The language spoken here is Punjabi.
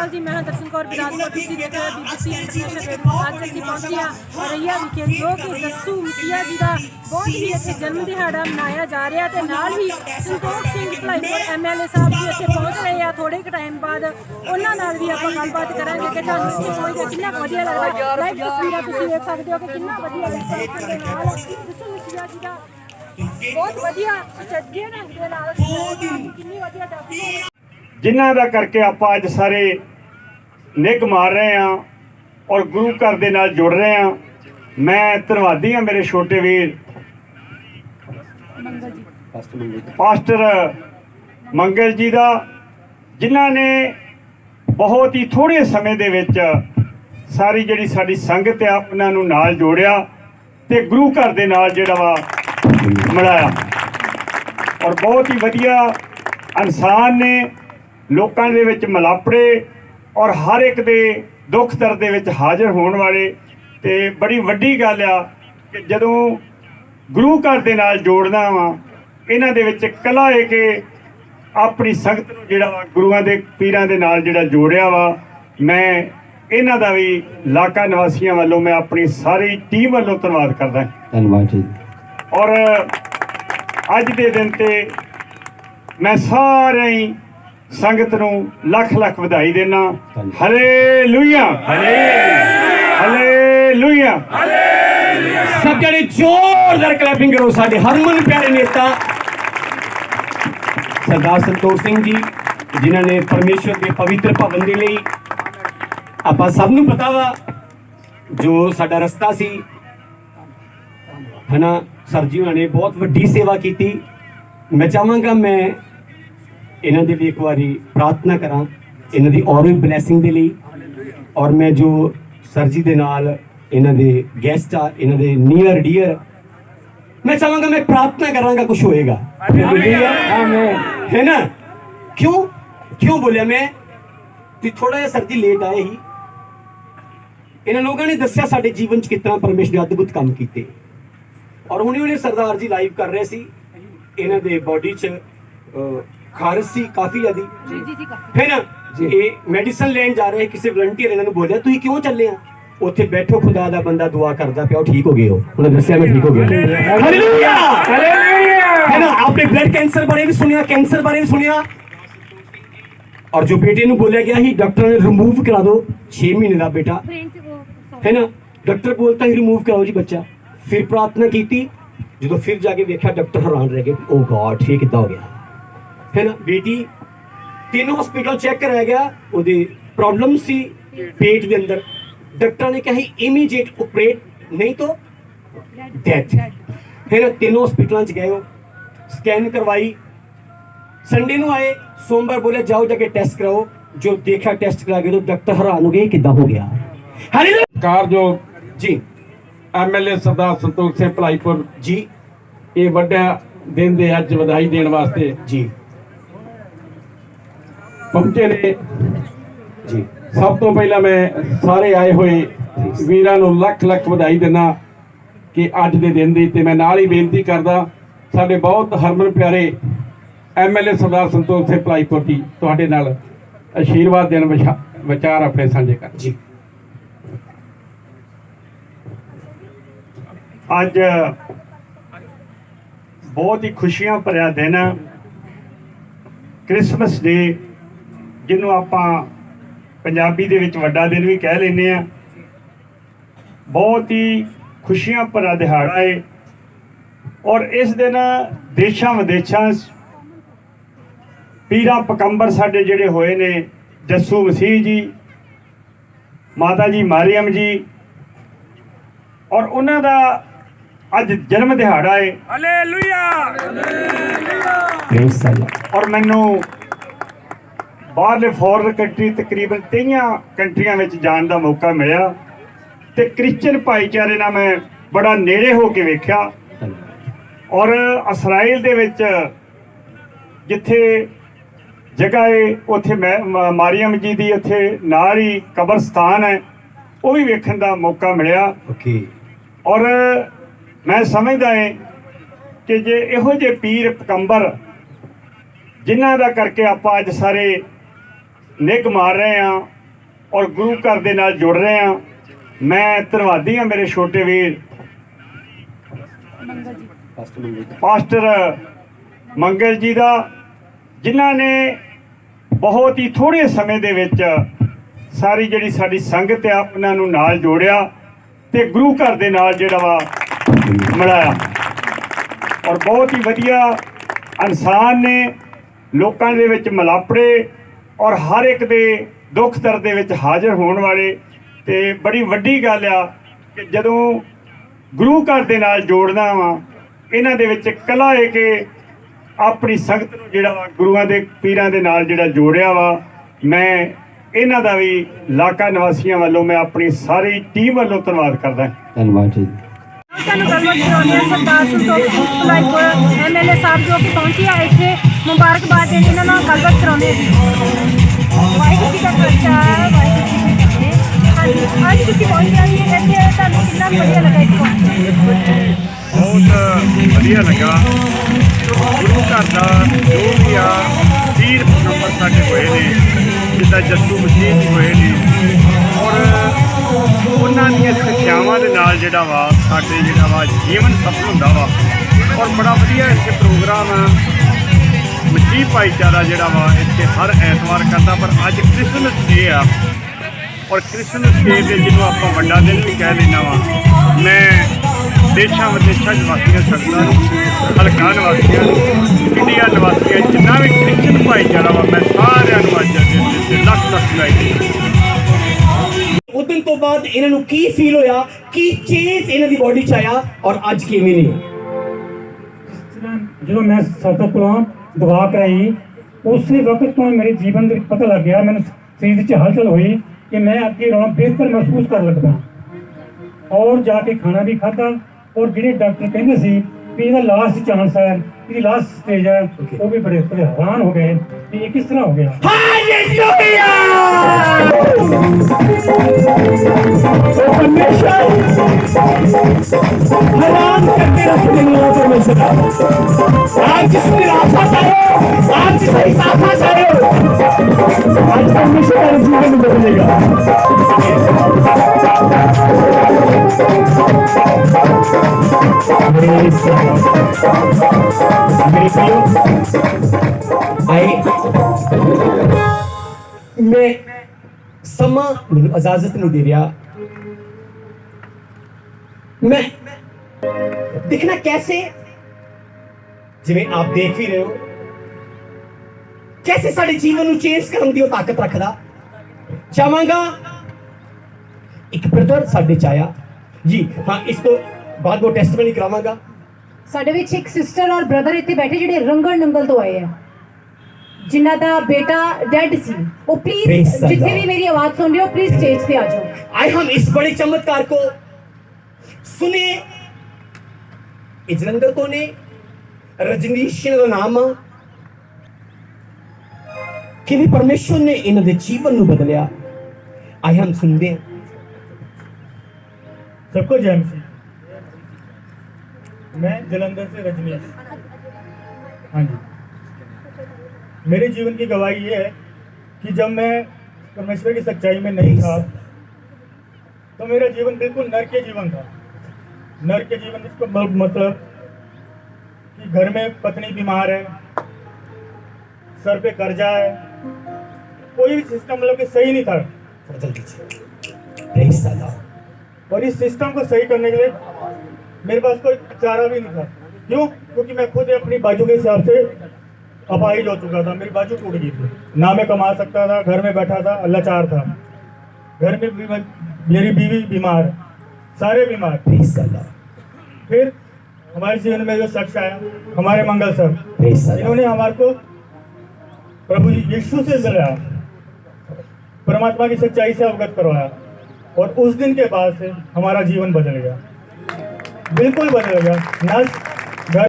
ਅਕਾਲ ਜੀ ਮੈਂ ਹਾਂ ਦਰਸ਼ਨ ਕੌਰ ਬਿਲਾਸਪੁਰ ਤੁਸੀਂ ਦੇਖ ਰਹੇ ਹੋ। ਬੀਬੀਸੀ ਇੰਟਰਨੈਸ਼ਨਲ ਅੱਜ ਅਸੀਂ ਪਹੁੰਚੇ ਹਾਂ ਰਈਆ ਵਿਖੇ ਜੋ ਕਿ ਜੱਸੂ ਮਸੀਹਾ ਜੀ ਦਾ ਬਹੁਤ ਹੀ ਇੱਥੇ ਜਨਮ ਦਿਹਾੜਾ ਮਨਾਇਆ ਜਾ ਰਿਹਾ ਤੇ ਨਾਲ ਹੀ Santokh Singh Bhalaipur M L A Sahib ਵੀ ਇੱਥੇ ਪਹੁੰਚ ਰਹੇ ਆ ਥੋੜੇ ਕੁ ਟਾਈਮ ਬਾਅਦ। ਉਹਨਾਂ ਨਾਲ ਵੀ ਆਪਾਂ ਗੱਲਬਾਤ ਕਰਾਂਗੇ ਕਿ ਤੁਹਾਨੂੰ ਇੱਥੇ ਪਹੁੰਚ ਕੇ ਕਿੰਨਾ ਵਧੀਆ ਲੱਗਦਾ। ਲਾਈਵ ਤਸਵੀਰਾਂ ਤੁਸੀਂ ਦੇਖ ਸਕਦੇ ਹੋ ਕਿ ਕਿੰਨਾ ਵਧੀਆ ਲੱਗਦਾ ਦੇ ਨਾਲ। ਜੱਸੂ ਮਸੀਹਾ ਜੀ ਦਾ ਬਹੁਤ ਵਧੀਆ ਸੱਜੇ ਢੰਗ ਦੇ ਨਾਲ ਕਿੰਨੀ ਵਧੀਆ ਡਾਕੂਮੈਂਟ ਜਿਨ੍ਹਾਂ ਦਾ ਕਰਕੇ ਆਪਾਂ ਅੱਜ ਸਾਰੇ ਨਿੱਘ ਮਾਰ ਰਹੇ ਹਾਂ ਔਰ ਗੁਰੂ ਘਰ ਦੇ ਨਾਲ ਜੁੜ ਰਹੇ ਹਾਂ। ਮੈਂ ਧੰਨਵਾਦੀ ਹਾਂ ਮੇਰੇ ਛੋਟੇ ਵੀਰ। ਪਾਸਟਰ ਮੰਗਲ ਜੀ ਦਾ, ਜਿਨ੍ਹਾਂ ਨੇ ਬਹੁਤ ਹੀ ਥੋੜੇ ਸਮੇਂ ਦੇ ਵਿੱਚ ਸਾਰੀ ਜਿਹੜੀ ਸਾਡੀ ਸੰਗਤ ਆ, ਉਹਨਾਂ ਨੂੰ ਨਾਲ ਜੋੜਿਆ ਤੇ ਗੁਰੂ ਘਰ ਦੇ ਨਾਲ ਜਿਹੜਾ ਵਾ ਮਿਲਾਇਆ। ਔਰ ਬਹੁਤ ਹੀ ਵਧੀਆ ਇਨਸਾਨ ਨੇ ਲੋਕਾਂ ਦੇ ਵਿੱਚ ਮਲਾਪੜੇ ਔਰ ਹਰ ਇੱਕ ਦੇ ਦੁੱਖ ਦਰਦ ਦੇ ਵਿੱਚ ਹਾਜ਼ਰ ਹੋਣ ਵਾਲੇ ਤੇ ਬੜੀ ਵੱਡੀ ਗੱਲ ਆ ਕਿ ਜਦੋਂ ਗੁਰੂ ਘਰ ਦੇ ਨਾਲ ਜੋੜਨਾ ਵਾ ਇਹਨਾਂ ਦੇ ਵਿੱਚ ਕਲਾ ਹੈ ਕਿ ਆਪਣੀ ਸੰਗਤ ਨੂੰ ਜਿਹੜਾ ਵਾ ਗੁਰੂਆਂ ਦੇ ਪੀਰਾਂ ਦੇ ਨਾਲ ਜਿਹੜਾ ਜੋੜਿਆ ਵਾ ਮੈਂ ਇਹਨਾਂ ਦਾ ਵੀ ਇਲਾਕਾ ਨਿਵਾਸੀਆਂ ਵੱਲੋਂ ਮੈਂ ਆਪਣੀ ਸਾਰੀ ਟੀਮ ਵੱਲੋਂ ਧੰਨਵਾਦ ਕਰਦਾ ਧੰਨਵਾਦ ਜੀ। ਔਰ ਅੱਜ ਦੇ ਦਿਨ ਤੇ ਮੈਂ ਸਾਰੇ ਸੰਗਤ ਨੂੰ ਲੱਖ ਲੱਖ ਵਧਾਈ ਦੇਣਾ ਹਾਲੇਲੂਇਆ ਹਾਲੇਲੂਇਆ ਸਭ ਜਣੇ ਜ਼ੋਰਦਾਰ ਕਲੈਪਿੰਗ ਕਰੋ ਸਾਡੇ ਹਰਮਨ ਪਿਆਰੇ ਨੇਤਾ। ਸਰਦਾਰ ਸੰਤੋਖ ਸਿੰਘ ਜੀ ਜਿਨ੍ਹਾਂ ਨੇ ਪਰਮੇਸ਼ਵਰ ਦੇ ਪਵਿੱਤਰ ਭਵਨ ਦੇ ਲਈ ਆਪਾਂ ਸਭ ਨੂੰ ਪਤਾ ਵਾ ਜੋ ਸਾਡਾ ਰਸਤਾ ਸੀ। ਹਨਾ ਸਰ ਜੀ ਉਹਨਾਂ ਨੇ ਬਹੁਤ ਵੱਡੀ ਸੇਵਾ ਕੀਤੀ। ਮੈਂ ਚਾਹਾਂਗਾ ਮੈਂ ਇਹਨਾਂ ਦੇ ਲਈ ਇੱਕ ਵਾਰੀ ਪ੍ਰਾਰਥਨਾ ਕਰਾਂ ਇਹਨਾਂ ਦੀ ਔਰ ਵੀ ਬਲੇਸਿੰਗ ਦੇ ਲਈ। ਔਰ ਮੈਂ ਜੋ ਸਰ ਜੀ ਦੇ ਨਾਲ ਇਹਨਾਂ ਦੇ ਗੈਸਟ ਆ ਇਹਨਾਂ ਦੇ ਨੀਅਰ ਡੀਅਰ ਮੈਂ ਚਾਹਾਂਗਾ ਮੈਂ ਪ੍ਰਾਰਥਨਾ ਕਰਾਂਗਾ ਕੁਝ ਹੋਏਗਾ। ਹੈ ਨਾ? ਕਿਉਂ? ਕਿਉਂ ਬੋਲਿਆ ਮੈਂ? ਕਿ ਥੋੜਾ ਜਿਹਾ ਸਰ ਜੀ ਲੇਟ ਆਏ ਹੀ ਇਹਨਾਂ ਲੋਕਾਂ ਨੇ ਦੱਸਿਆ ਸਾਡੇ ਜੀਵਨ ਚ ਕਿਤਨਾ ਪਰਮੇਸ਼ਰ ਨੇ ਅਦਭੁਤ ਕੰਮ ਕੀਤੇ। ਔਰ ਹੁਣੇ ਹੁਣੇ ਸਰਦਾਰ ਜੀ ਲਾਈਵ ਕਰ ਰਹੇ ਸੀ। ਇਹਨਾਂ ਦੇ ਬਾਡੀ ਚ ਖਾਰਸ਼ ਸੀ ਕਾਫੀ ਜ਼ਿਆਦੀ। ਜੀ ਜੀ ਜੀ ਕਾਫੀ। ਹੈ ਨਾ ਇਹ ਮੈਡੀਸਨ ਲੈਣ ਜਾ ਰਹੇ ਕਿਸੇ ਵਲੰਟੀਅਰ ਇਹਨਾਂ ਨੂੰ ਬੋਲਿਆ ਤੁਸੀਂ ਕਿਉਂ ਚੱਲੇ ਆ ਉੱਥੇ ਬੈਠੋ ਖੁਦਾ ਦਾ ਬੰਦਾ ਦੁਆ ਕਰਦਾ ਪਿਆ ਉਹ ਠੀਕ ਹੋ ਗਏ ਹੋ ਉਹਨੇ ਦੱਸਿਆ ਮੈਂ ਠੀਕ ਹੋ ਗਿਆ। ਹਾਲੇਲੂਇਆ ਹੈ ਨਾ ਆਪਨੇ ਬਲੱਡ ਕੈਂਸਰ ਬਾਰੇ ਵੀ ਸੁਣਿਆ ਕੈਂਸਰ ਬਾਰੇ ਵੀ ਸੁਣਿਆ। ਔਰ ਜੋ ਬੇਟੇ ਨੂੰ ਬੋਲਿਆ ਗਿਆ ਸੀ ਡਾਕਟਰ ਨੇ ਰਿਮੂਵ ਕਰਾ ਦਿਓ 6 ਮਹੀਨੇ ਦਾ ਬੇਟਾ। ਉਹ ਹੈ ਨਾ ਡਾਕਟਰ ਬੋਲਤਾ ਹੀ ਰਿਮੂਵ ਕਰਾਓ ਜੀ ਬੱਚਾ। ਫਿਰ ਪ੍ਰਾਰਥਨਾ ਕੀਤੀ। ਜਦੋਂ ਫਿਰ ਜਾ ਕੇ ਵੇਖਿਆ ਡਾਕਟਰ ਹੈਰਾਨ ਰਹਿ ਗਏ ਓ ਗॉड ਠੀਕ ਕਿੱਦਾਂ ਹੋ ਗਿਆ? ਹੈ ਨਾ ਬੇਟੀ ਤਿੰਨ ਹਸਪੀਟਲ ਚੈੱਕ ਕਰਾਇਆ ਗਿਆ ਉਹਦੇ ਪ੍ਰੋਬਲਮ ਸੀ ਪੇਟ ਦੇ ਅੰਦਰ। ਡਾਕਟਰ ਨੇ ਕਿਹਾ ਇਮੀਡੀਏਟ ਆਪਰੇਟ ਨਹੀਂ ਤਾਂ ਡੈਥ ਫਿਰ ਤਿੰਨ ਹਸਪੀਟਲਾਂ ਚ ਗਏ ਉਹ। ਸਕੈਨ ਕਰਵਾਈ। ਸੰਡੇ ਨੂੰ ਆਏ ਸੋਮਵਾਰ ਬੋਲੇ ਜਾਓ ਜਾ ਕੇ ਟੈਸਟ ਕਰਾਓ। ਜੋ ਦੇਖਿਆ ਟੈਸਟ ਕਰਾ ਕੇ ਤਾਂ ਡਾਕਟਰ ਹੈਰਾਨ ਹੋ ਗਏ ਕਿੱਦਾਂ ਹੋ ਗਿਆ? ਹਾਲੇਲੂਇਆ ਕਾਰਜੋਗ ਜੀ। ਐਮਐਲਏ ਸਰਦਾਰ ਸੰਤੋਖ ਸਿੰਘ ਭਲਾਈਪੁਰ ਜੀ। ਇਹ ਵੱਡਾ ਦਿਨ ਦੇ ਅੱਜ ਵਧਾਈ ਦੇਣ ਵਾਸਤੇ ਜੀ। ਪਹੁੰਚੇ ਨੇ। ਜੀ ਸਭ ਤੋਂ ਪਹਿਲਾਂ ਮੈਂ ਸਾਰੇ ਆਏ ਹੋਏ ਵੀਰਾਂ ਨੂੰ ਲੱਖ ਲੱਖ ਵਧਾਈ ਦਿੰਦਾ ਕਿ ਅੱਜ ਦੇ ਦਿਨ ਦੀ ਤੇ ਮੈਂ ਨਾਲ ਹੀ ਬੇਨਤੀ ਕਰਦਾ, ਸਾਡੇ ਬਹੁਤ ਹਰਮਨ ਪਿਆਰੇ ਐਮਐਲਏ ਸਰਦਾਰ ਸੰਤੋਖ ਸਿੰਘ ਭਲਾਈਪੁਰ ਜੀ, ਤੁਹਾਡੇ ਨਾਲ ਆਸ਼ੀਰਵਾਦ ਦੇਣ ਵਿਚਾ- ਵਿਚਾਰ ਆਪਣੇ ਸਾਂਝੇ ਕਰ ਜੀ। ਅੱਜ ਬਹੁਤ ਹੀ ਖੁਸ਼ੀਆਂ ਭਰਿਆ ਦਿਨ ਹੈ ਕ੍ਰਿਸਮਸ ਡੇ ਜਿਹਨੂੰ ਆਪਾਂ ਪੰਜਾਬੀ ਦੇ ਵਿੱਚ ਵੱਡਾ ਦਿਨ ਵੀ ਕਹਿ ਲੈਂਦੇ ਆ ਬਹੁਤ ਹੀ ਖੁਸ਼ੀਆਂ ਭਰਿਆ ਦਿਹਾੜਾ ਹੈ ਔਰ ਇਸ ਦਿਨ ਦੇਸ਼ਾਂ ਵਿਦੇਸ਼ਾਂ ਪੀਰਾਂ ਪਕੰਬਰ ਸਾਡੇ ਜਿਹੜੇ ਹੋਏ ਨੇ ਜੱਸੂ ਮਸੀਹ ਜੀ ਮਾਤਾ ਜੀ ਮਾਰੀਅਮ ਜੀ ਔਰ ਉਹਨਾਂ ਦਾ ਅੱਜ ਜਨਮ ਦਿਹਾੜਾ ਹੈ ਪ੍ਰੇਸ ਸਾਲਾ ਔਰ ਮੈਨੂੰ ਬਾਹਰਲੇ ਫੋਰਨ ਕੰਟਰੀ ਤਕਰੀਬਨ 23 ਕੰਟਰੀਆਂ ਵਿੱਚ ਜਾਣ ਦਾ ਮੌਕਾ ਮਿਲਿਆ। ਤੇ ਕ੍ਰਿਸਚੀਅਨ ਭਾਈਚਾਰੇ ਨਾਲ ਮੈਂ ਬੜਾ ਨੇੜੇ ਹੋ ਕੇ ਵੇਖਿਆ। ਔਰ ਇਸਰਾਇਲ ਦੇ ਵਿੱਚ ਜਿੱਥੇ ਜਗ੍ਹਾ ਹੈ ਉੱਥੇ ਮੈਂ ਮ- ਮਾਰੀਅਮ ਜੀ ਦੀ ਉੱਥੇ ਨਾਲ ਹੀ ਕਬਰਸਤਾਨ ਹੈ ਉਹ ਵੀ ਵੇਖਣ ਦਾ ਮੌਕਾ ਮਿਲਿਆ। ਓਕੇ ਔਰ ਮੈਂ ਸਮਝਦਾ ਹਾਂ ਕਿ ਜੇ ਇਹੋ ਜਿਹੇ ਪੀਰ ਪਕੰਬਰ ਜਿਨ੍ਹਾਂ ਦਾ ਕਰਕੇ ਆਪਾਂ ਅੱਜ ਸਾਰੇ ਨਿੱਘ ਮਾਰ ਰਹੇ ਹਾਂ ਔਰ ਗੁਰੂ ਘਰ ਦੇ ਨਾਲ ਜੁੜ ਰਹੇ ਹਾਂ। ਮੈਂ ਧੰਨਵਾਦੀ ਹਾਂ ਮੇਰੇ ਛੋਟੇ ਵੀਰ। ਪਾਸਟਰ ਮੰਗਲ ਜੀ ਦਾ, ਜਿਨ੍ਹਾਂ ਨੇ ਬਹੁਤ ਹੀ ਥੋੜੇ ਸਮੇਂ ਦੇ ਵਿੱਚ ਸਾਰੀ ਜਿਹੜੀ ਸਾਡੀ ਸੰਗਤ ਆ ਉਹਨਾਂ ਨੂੰ ਨਾਲ ਜੋੜਿਆ ਤੇ ਗੁਰੂ ਘਰ ਦੇ ਨਾਲ ਜਿਹੜਾ ਵਾ ਮਿਲਾਇਆ। ਔਰ ਬਹੁਤ ਹੀ ਵਧੀਆ ਇਨਸਾਨ ਨੇ, ਲੋਕਾਂ ਦੇ ਵਿੱਚ ਮਲਾਪੜੇ ਔਰ ਹਰ ਇੱਕ ਦੇ ਦੁੱਖ ਦਰਦ ਦੇ ਵਿੱਚ ਹਾਜ਼ਰ ਹੋਣ ਵਾਲੇ ਤੇ ਬੜੀ ਵੱਡੀ ਗੱਲ ਆ ਕਿ ਜਦੋਂ ਗੁਰੂ ਘਰ ਦੇ ਨਾਲ ਜੋੜਨਾ ਵਾ ਇਹਨਾਂ ਦੇ ਵਿੱਚ ਕਲਾ ਹੈ ਕਿ ਆਪਣੀ ਸੰਗਤ ਨੂੰ ਜਿਹੜਾ ਵਾ ਗੁਰੂਆਂ ਦੇ ਪੀਰਾਂ ਦੇ ਨਾਲ ਜਿਹੜਾ ਜੋੜਿਆ ਵਾ ਮੈਂ ਇਹਨਾਂ ਦਾ ਵੀ ਇਲਾਕਾ ਨਿਵਾਸੀਆਂ ਵੱਲੋਂ ਮੈਂ ਆਪਣੀ ਸਾਰੀ ਟੀਮ ਵੱਲੋਂ ਧੰਨਵਾਦ ਕਰਦਾ ਧੰਨਵਾਦ ਜੀ। ਤੁਹਾਨੂੰ ਹਾਂ ਸਰਦਾਰ ਸੰਤੋਖ ਸਿੰਘ ਭਲਾਈਪੁਰ ਐਮਐਲਏ ਸਾਹਿਬ ਜੋ ਕਿ ਪਹੁੰਚੇ ਆ ਇੱਥੇ। ਮੁਬਾਰਕਬਾਦ ਦੇਣ ਇਹਨਾਂ ਨਾਲ ਗੱਲਬਾਤ ਕਰਾਉਂਦੇ ਹਾਂ ਵਾਹਿਗੁਰੂ ਜੀ ਦਾ ਖਾਲਸਾ, ਵਾਹਿਗੁਰੂ ਜੀ ਕੀ ਫਤਿਹ। ਹਾਂਜੀ, ਅੱਜ ਤੁਸੀਂ ਪਹੁੰਚੇ ਆ ਜੀ, ਇੱਥੇ ਤੁਹਾਨੂੰ ਕਿੰਨਾ ਵਧੀਆ ਲੱਗਾ ਇੱਥੇ? ਬਹੁਤ ਵਧੀਆ ਲੱਗਾ। ਗੁਰੂ ਘਰ ਦਾ ਜੋ ਵੀ ਆ ਵੀਰ ਨੰਬਰ ਸਾਡੇ ਹੋਏ ਨੇ, ਜਿੱਦਾਂ ਜੱਸੂ ਮਸੀਹ ਜੀ ਹੋਏ ਨੇ। ਔਰ ਉਹਨਾਂ ਦੀਆਂ ਸਿੱਖਿਆਵਾਂ ਦੇ ਨਾਲ ਜਿਹੜਾ ਵਾ, ਸਾਡੇ ਜਿਹੜਾ ਵਾ ਜੀਵਨ ਸਫਲ ਹੁੰਦਾ ਵਾ। ਔਰ ਬੜਾ ਵਧੀਆ ਇੱਥੇ ਪ੍ਰੋਗਰਾਮ ਆ। ਮਸੀਹ ਭਾਈਚਾਰਾ ਜਿਹੜਾ ਵਾ ਇੱਥੇ ਹਰ ਐਤਵਾਰ ਕਰਦਾ ਪਰ ਅੱਜ ਕ੍ਰਿਸਮਸ ਡੇ ਆ। ਔਰ ਕ੍ਰਿਸਮਸ ਡੇ ਦੇ ਜਿਹਨੂੰ ਆਪਾਂ ਵੱਡਾ ਦਿਨ ਵੀ ਕਹਿ ਲੈਣਾ ਵਾ ਮੈਂ ਦੇਸ਼ਾਂ ਵਿਦੇਸ਼ਾਂ ਚ ਵਾਸੀਆਂ ਸੰਗਤਾਂ ਨੂੰ ਹਲਕਾ ਨਿਵਾਸੀਆਂ ਨੂੰ ਇੰਡੀਆ ਨਿਵਾਸੀਆਂ ਜਿੰਨਾ ਵੀ ਕ੍ਰਿਸਚਨ ਭਾਈਚਾਰਾ ਵਾ ਮੈਂ ਸਾਰਿਆਂ ਨੂੰ ਅੱਜ ਦੇ ਦਿਨ ਤੇ ਲੱਖ ਲੱਖ ਲਾਈ ਉਦੋਂ ਤੋਂ ਬਾਅਦ ਇਹਨਾਂ ਨੂੰ ਕੀ ਫੀਲ ਹੋਇਆ? ਕੀ ਚੇਂਜ ਇਹਨਾਂ ਦੀ ਬਾਡੀ ਚ ਆਇਆ? ਔਰ ਅੱਜ ਕਿਵੇਂ ਨੇ? ਜਦੋਂ ਮੈਂ ਤੋਂ ਦਵਾ ਕਰਾਈ। ਉਸੇ ਵਕਤ ਤੋਂ ਮੇਰੇ ਜੀਵਨ ਦੇ ਵਿੱਚ ਪਤਾ ਲੱਗ ਗਿਆ ਮੈਨੂੰ ਸਰੀਰ ਵਿੱਚ ਹਲਚਲ ਹੋਈ ਕਿ ਮੈਂ ਅੱਗੇ ਨਾਲੋਂ ਬਿਹਤਰ ਮਹਿਸੂਸ ਕਰ ਲੱਗਦਾ ਔਰ ਜਾ ਕੇ ਖਾਣਾ ਵੀ ਖਾਧਾ ਔਰ ਜਿਹੜੇ ਡਾਕਟਰ ਕਹਿੰਦੇ ਸੀ ਵੀ ਇਹਦਾ ਲਾਸਟ ਚਾਂਸ ਹੈ ਇਹਦੀ ਲਾਸਟ ਸਟੇਜ ਹੈ ਉਹ ਵੀ ਬੜੇ ਬੜੇ ਹੈਰਾਨ ਹੋ ਗਏ ਵੀ ਇਹ ਕਿਸ ਤਰ੍ਹਾਂ ਹੋ ਗਿਆ। हैरान करके रख देंगे वो परमेश्वर आप जिसकी आशा करो आप जिसकी आशा करो आज परमेश्वर का जीवन बदलेगा मेरे प्रियो ਆਈ ਮੈਂ ਸਮਾਂ ਮੈਨੂੰ ਇਜਾਜ਼ਤ ਨਹੀਂ ਦੇ ਰਿਹਾ ਮੈਂ ਦਿਖਣਾ ਕੈਸੇ ਜਿਵੇਂ ਆਪ ਦੇਖ ਹੀ ਰਹੇ ਹੋ ਕੈਸੇ ਸਾਡੇ ਜੀਵਨ ਨੂੰ ਚੇਂਜ ਕਰਨ ਦੀ ਤਾਕਤ ਰੱਖਦਾ ਚਾਹਾਂਗਾ ਇੱਕ ਬ੍ਰਦਰ ਸਾਡੇ ਚ ਆਇਆ ਜੀ ਹਾਂ ਇਸ ਤੋਂ ਬਾਅਦ ਉਹ ਟੈਸਟਮਨੀ ਕਰਾਵਾਂਗਾ ਸਾਡੇ ਵਿੱਚ ਇੱਕ ਸਿਸਟਰ ਔਰ ਬ੍ਰਦਰ ਇੱਥੇ ਬੈਠੇ ਜਿਹੜੇ ਰੰਗਣ ਨੰਗਲ ਤੋਂ ਆਏ ਆ ਜਿਨ੍ਹਾਂ ਦਾ ਬੇਟਾ ਡੈਡ ਸੀ ਉਹ ਪਲੀਜ਼ ਜਿੱਥੇ ਵੀ ਮੇਰੀ ਆਵਾਜ਼ ਸੁਣ ਰਹੇ ਹੋ ਪਲੀਜ਼ ਸਟੇਜ ਤੇ ਆ ਜਾਓ ਆਏ ਹਮ ਇਸ ਬੜੇ ਚਮਤਕਾਰ ਕੋ सुने ਇਹ ਜਲੰਧਰ ਤੋਂ ਨੇ ਰਜਨੀਸ਼ ਦਾ ਨਾਮ ਆ ਕਿਵੇਂ ਪਰਮੇਸ਼ਵਰ ਨੇ ਇਹਨਾਂ ਦੇ ਜੀਵਨ ਨੂੰ ਬਦਲਿਆ ਆਏ ਹਮ ਸੁਣਦੇ ਹਾਂ सबको जय मसीह मैं जलंधर से रजनीश हाँ जी मेरे जीवन की गवाही ये है कि जब मैं परमेश्वर की सच्चाई में नहीं था तो मेरा जीवन बिल्कुल नर के जीवन था नर के जीवन इसको मतलब कि घर में पत्नी बीमार है सर पे कर्जा है कोई भी सिस्टम मतलब कि सही नहीं था। जल्दी से। प्रेज द लॉर्ड और इस सिस्टम को सही करने के लिए मेरे पास कोई चारा भी नहीं था। क्यों? क्योंकि मैं खुद अपनी बाजू के हिसाब से अपाहिज हो चुका था। मेरी बाजू टूट गई थी। ना मैं कमा सकता था घर में बैठा था लाचार था। घर में भी मेरी बीवी बीमार सारे बीमार। फिर हमारे जीवन में जो शख्स आया हमारे मंगल सर इन्होंने हमारे को प्रभु जी यीशु से मिलाया परमात्मा की सच्चाई से अवगत करवाया और उस दिन के बाद से हमारा जीवन बदल गया। बिल्कुल बदल गया। न